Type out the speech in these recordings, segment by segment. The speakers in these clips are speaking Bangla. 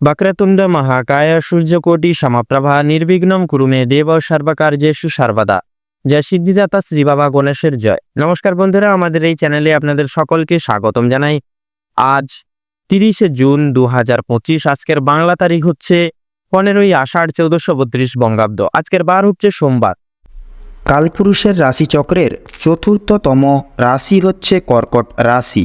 వక్రతుండ మహాకాయ সূর্যকোটি সমপ্রভা নির্বিঘ্নম কুরুমে দেব সর্বকার্যেষু সর্বদা জয় সিদ্ধিদাতা শ্রী বাবা গণেশের জয় নমস্কার বন্ধুরা আমাদের এই চ্যানেলে আপনাদের সকলকে স্বাগতম জানাই আজ তিরিশে জুন দু হাজার পঁচিশ আজকের বাংলা তারিখ হচ্ছে পনেরোই আষাঢ় চৌদ্দশো বত্রিশ বঙ্গাব্দ আজকের বার হচ্ছে সোমবার কালপুরুষের রাশিচক্রের চতুর্থতম রাশি হচ্ছে কর্কট রাশি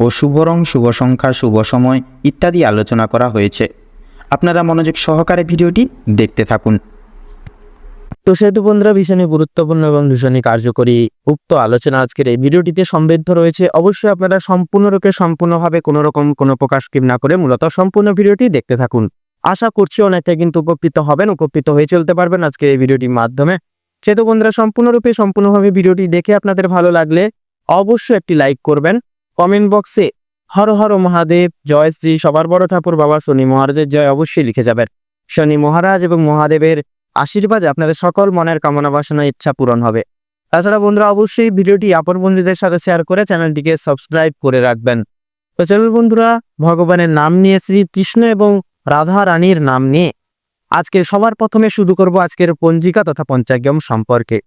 ও শুভ রং শুভ সংখ্যা শুভ সময় ইত্যাদি আলোচনা করা হয়েছে। আপনারা মনোযোগ সহকারে ভিডিওটি দেখতে থাকুন। তো সেহেতু বন্ধুরা, ভীষণই গুরুত্বপূর্ণ এবং ভীষণই কার্যকরী উক্ত আলোচনা আজকের এই ভিডিওটিতে সমৃদ্ধ রয়েছে। অবশ্যই আপনারা সম্পূর্ণরূপে, সম্পূর্ণভাবে কোনো রকম কোনো প্রকাশ স্কিপ না করে মূলত সম্পূর্ণ ভিডিওটি দেখতে থাকুন। আশা করছি অনেকটা কিন্তু উপকৃত হবেন, উপকৃত হয়ে চলতে পারবেন আজকের এই ভিডিওটির মাধ্যমে। সেহেতু বন্ধুরা, সম্পূর্ণরূপে, সম্পূর্ণভাবে ভিডিওটি দেখে আপনাদের ভালো লাগলে অবশ্যই একটি লাইক করবেন। কমেন্ট বক্সে হর হর মহাদেব, জয় শ্রী সবার বড় ঠাকুর বাবা শনি মহারাজের জয় অবশ্যই লিখে যাবেন। শনি মহারাজ এবং মহাদেবের আশীর্বাদে আপনাদের সকল মনের কামনা বাসনা ইচ্ছা পূরণ হবে। তাছাড়া বন্ধুরা, অবশ্যই ভিডিওটি আপন বন্ধুদের সাথে শেয়ার করে চ্যানেলটিকে সাবস্ক্রাইব করে রাখবেন। তো চলুন বন্ধুরা, ভগবানের নাম নিয়ে শ্রী কৃষ্ণ এবং রাধা রানীর নাম নিয়ে আজকে সবার প্রথমে শুরু করব আজকের পঞ্জিকা তথা পঞ্চাগম সম্পর্কে।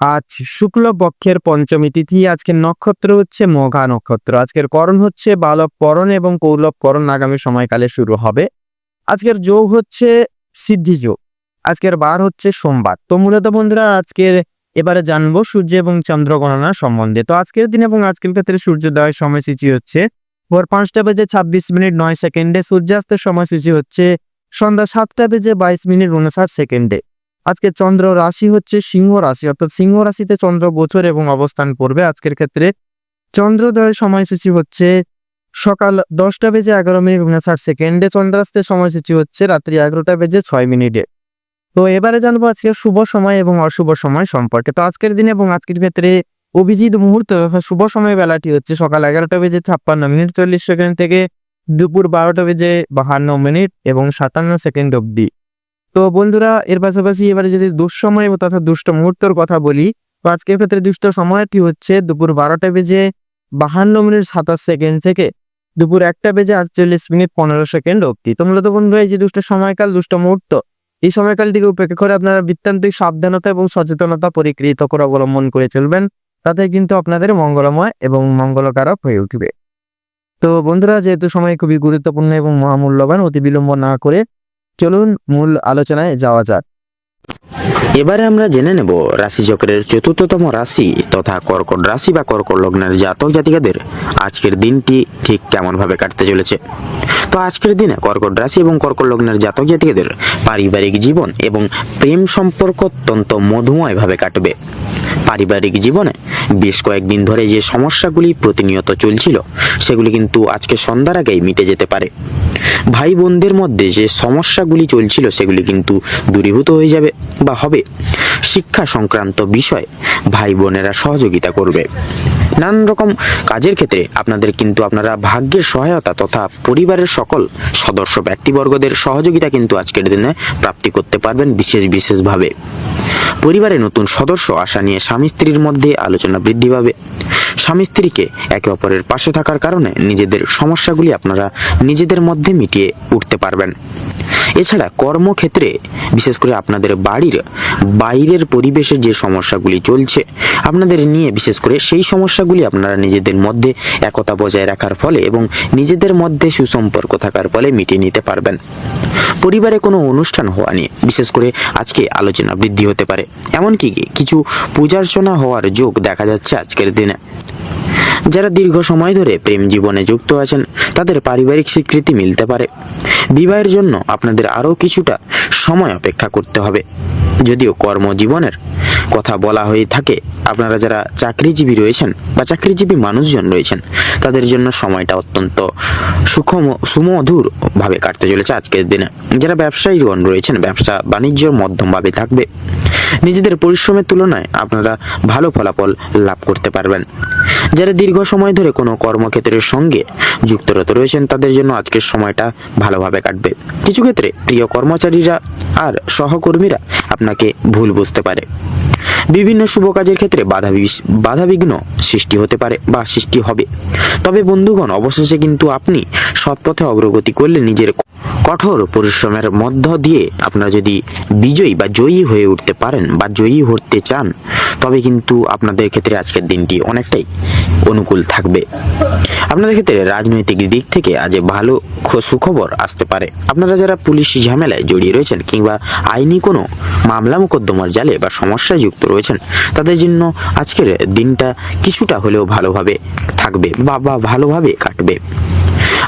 আজ শুক্ল পক্ষের পঞ্চমী তিথি আজকের নক্ষত্র হচ্ছে মঘা নক্ষত্র। আজকের করণ হচ্ছে বালব করণ এবং কৌলভ করণ আগামী সময়কালে শুরু হবে। আজকের যোগ হচ্ছে সিদ্ধি যোগ। আজকের বার হচ্ছে সোমবার। তো মূলত বন্ধুরা, আজকের এবারে জানব সূর্য এবং চন্দ্র গণনা সম্বন্ধে। তো আজকের দিন এবং আজকের ক্ষেত্রে সূর্যোদয়ের সময়সূচি হচ্ছে ভোর পাঁচটা বেজে ছাব্বিশ মিনিট নয় সেকেন্ডে, সূর্যাস্তের সময়সূচি হচ্ছে সন্ধ্যা সাতটা বেজে বাইশ মিনিট উনষাট সেকেন্ডে। আজকে চন্দ্র রাশি হচ্ছে সিংহ রাশি, অর্থাৎ সিংহ রাশিতে চন্দ্র গোচর এবং অবস্থান করবে। আজকের ক্ষেত্রে চন্দ্রোদয়ের সময়সূচি হচ্ছে সকাল দশটা বেজে এগারো মিনিট উনষাট সেকেন্ডে। চন্দ্রাস্তের সময়সূচি হচ্ছে রাত্রি এগারোটা বেজে ছয় মিনিটে। তো এবারে জানব আজকে শুভ সময় এবং অশুভ সময় সম্পর্কে। তো আজকের দিনে এবং আজকের ক্ষেত্রে অভিজিৎ মুহূর্ত শুভ সময় বেলাটি হচ্ছে সকাল এগারোটা বেজে ছাপ্পান্ন মিনিট চল্লিশ সেকেন্ড থেকে দুপুর বারোটা বেজে বাহান্ন মিনিট এবং সাতান্ন সেকেন্ড অবধি। তো বন্ধুরা, এর পাশাপাশি এবারে যদি দুঃসময় তথা দুষ্ট মুহূর্তের কথা বলি, তো আজকের ক্ষেত্রে দুষ্ট সময়টি হচ্ছে দুপুর বারোটা বেজে বাহান্ন মিনিট সাতাশ সেকেন্ড থেকে দুপুর একটা বেজে আটচল্লিশ মিনিট পনেরো সেকেন্ড অবধি। তো মূলত বন্ধুরা, এই যে দুষ্ট সময়কাল, দুষ্ট মুহূর্ত, এই সময়কালটিকে উপেক্ষা করে আপনারা বৃত্তান্তিক সাবধানতা এবং সচেতনতা পরিকৃত করে অবলম্বন করে চলবেন। তাতে কিন্তু আপনাদের মঙ্গলময় এবং মঙ্গলকারক হয়ে উঠবে। তো বন্ধুরা, যেহেতু সময় খুবই গুরুত্বপূর্ণ এবং মহামূল্যবান, অতি বিলম্ব না করে চলুন মূল আলোচনায় যাওয়া যাক। এবারে আমরা জেনে নেব রাশিচক্রের চতুর্থতম রাশি তথা কর্কট রাশি বা কর্কট লগ্নের জাতক জাতিকাদের আজকের দিনটি ঠিক কেমনভাবে কাটতে চলেছে। তো আজকের দিনে কর্কট রাশি এবং কর্কট লগ্নের জাতক জাতিকাদের পারিবারিক জীবন এবং প্রেম সম্পর্ক অত্যন্ত মধুময়ভাবে কাটবে। পারিবারিক জীবনে বেশ কয়েকদিন ধরে যে সমস্যাগুলি প্রতিনিয়ত চলছিল, সেগুলি কিন্তু আজকে সন্ধ্যার আগেই মিটে যেতে পারে। ভাই বোনদের মধ্যে যে সমস্যাগুলি চলছিল সেগুলি কিন্তু দূরীভূত হয়ে যাবে বা হবে। শিক্ষা সংক্রান্ত বিষয় ভাই বোনেরা সহযোগিতা করবে। নানান রকম কাজের ক্ষেত্রে আপনাদের কিন্তু আপনারা ভাগ্যের সহায়তা তথা পরিবারের সকল সদস্য ব্যক্তিবর্গদের সহযোগিতা কিন্তু আজকের দিনে প্রাপ্তি করতে পারবেন বিশেষ বিশেষভাবে। পরিবারে নতুন সদস্য আসা নিয়ে স্বামী স্ত্রীর মধ্যে আলোচনা বৃদ্ধি পাবে। স্বামী স্ত্রীকে একে অপরের পাশে থাকার কারণে নিজেদের সমস্যাগুলি আপনারা নিজেদের মধ্যে মিটিয়ে উঠতে পারবেন। এছাড়া কর্মক্ষেত্রে বিশেষ করে আপনাদের বাড়ির বাইরের পরিবেশে যে সমস্যাগুলি চলছে আপনাদের নিয়ে, বিশেষ করে সেই সমস্যাগুলি আপনারা নিজেদের মধ্যে একতা বজায় রাখার ফলে এবং নিজেদের মধ্যে সুসম্পর্ক থাকার ফলে মিটিয়ে নিতে পারবেন। পরিবারে কোনো অনুষ্ঠান হওয়া নিয়ে, বিশেষ করে আজকে আলোচনা বৃদ্ধি হতে পারে। এমনকি কিছু পূজার্চনা হওয়ার যোগ দেখা যাচ্ছে আজকের দিনে। যারা দীর্ঘ সময় ধরে প্রেম জীবনে যুক্ত আছেন, তাদের পারিবারিক স্বীকৃতি মিলতে পারে। বিবাহের জন্য আপনাদের আরও কিছুটা সময় অপেক্ষা করতে হবে। যদিও কর্মজীবনের কথা বলা হয়ে থাকে, আপনারা যারা চাকরিজীবী রয়েছেন বা চাকরিজীবী মানুষজন রয়েছেন, তাদের জন্য সময়টা অত্যন্ত সুখম সুমধুর ভাবে কাটতে চলেছে আজকের দিনে। যারা ব্যবসায়ীগণ রয়েছেন, ব্যবসা বাণিজ্য মধ্যমভাবে থাকবে, নিজেদের পরিশ্রমের তুলনায় আপনারা ভালো ফলাফল লাভ করতে পারবেন। যারা দীর্ঘ সময় ধরে কোনো কর্মক্ষেত্রের সঙ্গে যুক্তরত রয়েছেন, তাদের জন্য আজকের সময়টা ভালোভাবে কাটবে। কিছু ক্ষেত্রে প্রিয় কর্মচারীরা আর সহকর্মীরা আপনাকে ভুল বুঝতে পারে। বিভিন্ন শুভ কাজের ক্ষেত্রে বাধা বাধাবিঘ্ন সৃষ্টি হতে পারে বা সৃষ্টি হবে। তবে বন্ধুগণ, অবশেষে কিন্তু আপনি সৎপথে অগ্রগতি করলে নিজের কঠোর পরিশ্রমের মধ্য দিয়ে আপনারা যদি বিজয়ী বা জয়ী হয়ে উঠতে পারেন বা জয়ী হতে চান, তবে কিন্তু আপনাদের ক্ষেত্রে আজকের দিনটি অনেকটাই অনুকূল থাকবে। আপনাদের ক্ষেত্রে রাজনৈতিক দিক থেকে আজ ভালো সুখবর আসতে পারে। আপনারা যারা পুলিশ ঝামেলায় জড়িয়ে রয়েছেন কিংবা আইনি কোনো মামলা মোকদ্দমার জালে বা সমস্যায় যুক্ত রয়েছেন, তাদের জন্য আজকের দিনটা কিছুটা হলেও ভালোভাবে থাকবে বা বা ভালোভাবে কাটবে।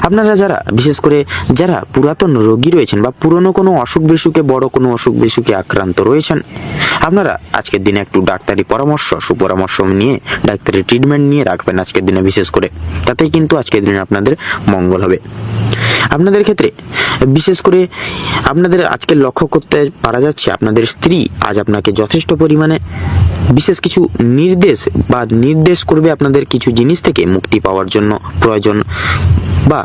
আপনারা যারা, বিশেষ করে যারা পুরাতন রোগী রয়েছেন বা পুরনো কোনো অসুখ বিসুখে, বড় কোনো অসুখ বিসুখে আক্রান্ত রয়েছেন, আপনারা আজকের দিনে একটু ডাক্তারি পরামর্শ, সুপরামর্শ নিয়ে, ডাক্তারি ট্রিটমেন্ট নিয়ে রাখবেন আজকের দিনে বিশেষ করে। তাতেই কিন্তু আজকের দিনে আপনাদের মঙ্গল হবে। আপনাদের ক্ষেত্রে, বিশেষ করে আপনাদের আজকে লক্ষ্য করতে পারা যাচ্ছে, আপনাদের স্ত্রী আজ আপনাকে যথেষ্ট পরিমাণে বিশেষ কিছু নির্দেশ বা নির্দেশ করবে আপনাদের কিছু জিনিস থেকে মুক্তি পাওয়ার জন্য প্রয়োজন। বা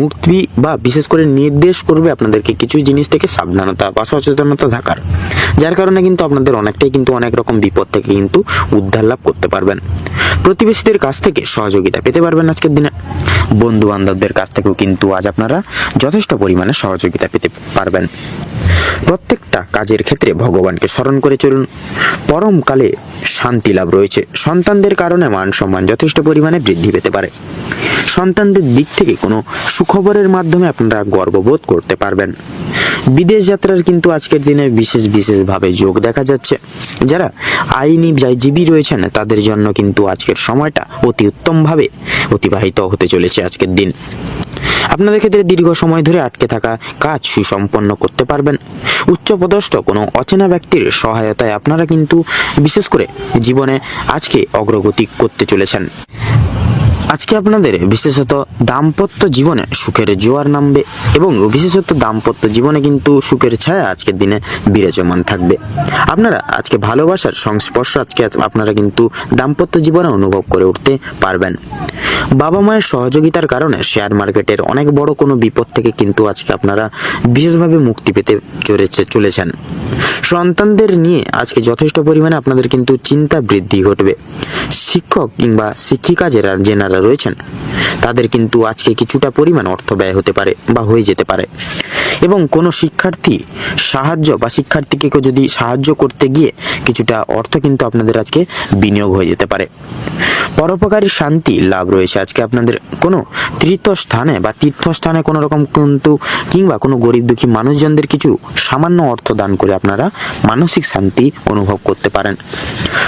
মুক্তি বা বিশেষ করে নির্দেশ করবে আপনাদেরকে কিছু জিনিস থেকে সাবধানতা বা সচেতনতা থাকার। যার কারণে কিন্তু আপনাদের অনেকটাই কিন্তু অনেক রকম বিপদ থেকে কিন্তু উদ্ধার লাভ করতে পারবেন। প্রতিবেশীদের কাছ থেকে সহযোগিতা পেতে পারবেন আজকের দিনে। বন্ধু বান্ধবদের কাছ থেকেও কিন্তু আজ আপনারা যথেষ্ট পরিমাণে সহযোগিতা পেতে পারবেন। প্রত্যেকটা কাজের ক্ষেত্রে ভগবানকে স্মরণ করে চলুন। পরমকালে শান্তি লাভ রয়েছে। সন্তানদের কারণে মান সম্মান যথেষ্ট পরিমাণে বৃদ্ধি পেতে পারে। সন্তানদের দিক থেকে কোনো সুখবরের মাধ্যমে আপনারা গর্ববোধ করতে পারবেন। বিদেশ যাত্রার কিন্তু আজকের দিনে বিশেষ বিশেষভাবে যোগ দেখা যাচ্ছে। যারা আইনি জীবী রয়েছেন, তাদের জন্য কিন্তু আজকের সময়টা অতি উত্তমভাবে অতিবাহিত হতে চলেছে আজকের দিন। আপনাদের ক্ষেত্রে দীর্ঘ সময় ধরে আটকে থাকা কাজ সুসম্পন্ন করতে পারবেন। উচ্চপদস্থ কোনো অচেনা ব্যক্তির সহায়তায় আপনারা কিন্তু বিশেষ করে জীবনে আজকে অগ্রগতি করতে চলেছেন। আজকে আপনাদের বিশেষত দাম্পত্য জীবনে সুখের জোয়ার নামবে এবং বিশেষত দাম্পত্য জীবনে কিন্তু সুখের ছায়া আজকের দিনে বিরাজমান থাকবে। আপনারা আজকে ভালোবাসার সংস্পর্শ আজকে আপনারা কিন্তু দাম্পত্য জীবনে অনুভব করে উঠতে পারবেন। বাবা মায়ের সহযোগিতার কারণে শেয়ার মার্কেটের অনেক বড় কোনো বিপদ থেকে কিন্তু আজকে আপনারা বিশেষভাবে মুক্তি পেতে চলেছে, চলেছেন। সন্তানদের নিয়ে আজকে যথেষ্ট পরিমাণে আপনাদের কিন্তু চিন্তা বৃদ্ধি ঘটবে। শিক্ষক কিংবা শিক্ষিকা যারা যেনারা রয়েছেন, তাদের কিন্তু আজকে কিছুটা পরিমাণ অর্থ ব্যয় হতে পারে বা হয়ে যেতে পারে। এবং কোনো শিক্ষার্থী সাহায্য বা শিক্ষার্থীকে যদি সাহায্য করতে গিয়ে কিছুটা অর্থ কিন্তু আপনাদের আজকে বিনিয়োগ হয়ে যেতে পারে। পরোপকারী শান্তি লাভ রয়েছে আজকে আপনাদের। কোনো তীর্থস্থানে বা তীর্থস্থানে কোনো রকম কিন্তু কিংবা কোনো গরিব দুঃখী মানুষজনদের কিছু সামান্য অর্থ দান করে আপনারা মানসিক শান্তি অনুভব করতে পারেন।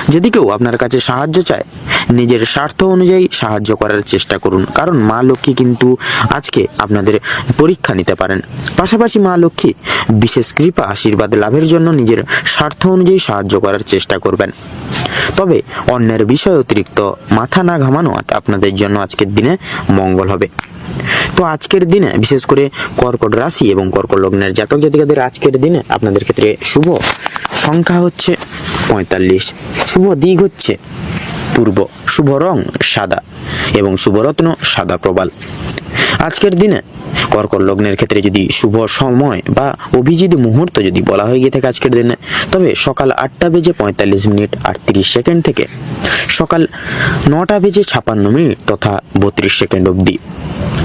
যদি কেউ আপনার কাছে সাহায্য চায়, নিজের স্বার্থ অনুযায়ী সাহায্য করার চেষ্টা করুন। কারণ মা লক্ষ্মী কিন্তু আজকে আপনাদের পরীক্ষা নিতে পারেন। পাশাপাশি মা লক্ষ্মী বিশেষ কৃপা, আশীর্বাদ লাভের জন্য নিজের স্বার্থ অনুযায়ী সাহায্য করার চেষ্টা করবেন। তবে অন্যের বিষয় অতিরিক্ত মাথা না ঘামানো আপনাদের জন্য আজকের দিনে মঙ্গল হবে। তো আজকের দিনে বিশেষ করে কর্কট রাশি এবং কর্কট লগ্নের জাতক জাতিকাদের আজকের দিনে আপনাদের ক্ষেত্রে শুভ সংখ্যা হচ্ছে পঁয়তাল্লিশ। শুভ দিক হচ্ছে পূর্ব। শুভ রং সাদা এবং শুভরত্ন সাদা প্রবাল। আজকের দিনে কর্কট লগ্নের ক্ষেত্রে যদি শুভ সময় বা অভিজিৎ মুহূর্ত যদি বলা হয়ে গিয়ে থাকে আজকের দিনে, তবে সকাল আটটা বেজে পঁয়তাল্লিশ মিনিট আটত্রিশ সেকেন্ড থেকে সকাল নটা বেজে ছাপান্ন মিনিট তথা বত্রিশ সেকেন্ড অবধি।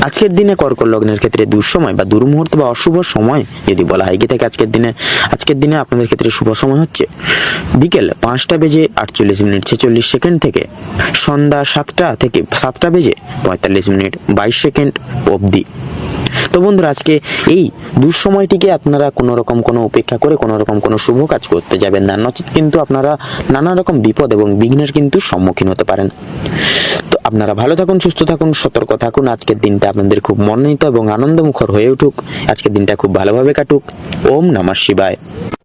আজকের দিনে কর্কট লগ্নের ক্ষেত্রে দুঃসময় বা দুর্মুহূর্ত বা অশুভ সময় যদি বলা হয় গিয়ে থাকে আজকের দিনে আজকের দিনে আপনাদের ক্ষেত্রে শুভ সময় হচ্ছে বিকেল পাঁচটা বেজে আটচল্লিশ মিনিট ছেচল্লিশ সেকেন্ড থেকে সন্ধ্যা সাতটা থেকে সাতটা বেজে পঁয়তাল্লিশ মিনিট বাইশ সেকেন্ড অবধি। তো বন্ধুরা, আজকে এই দুঃসময়টিকে আপনারা কোনো রকম কোনো উপেক্ষা করে কোনো রকম কোনো শুভ কাজ করতে যাবেন না। নচেত কিন্তু আপনারা নানা রকম বিপদ এবং বিঘ্নের কিন্তু সম্মুখীন হতে পারেন। তো আপনারা ভালো থাকুন, সুস্থ থাকুন, সতর্ক থাকুন। আজকের দিনটা আপনাদের খুব মনোনীত এবং আনন্দমুখর হয়ে উঠুক। আজকের দিনটা খুব ভালোভাবে কাটুক। ওম নমঃ শিবায়।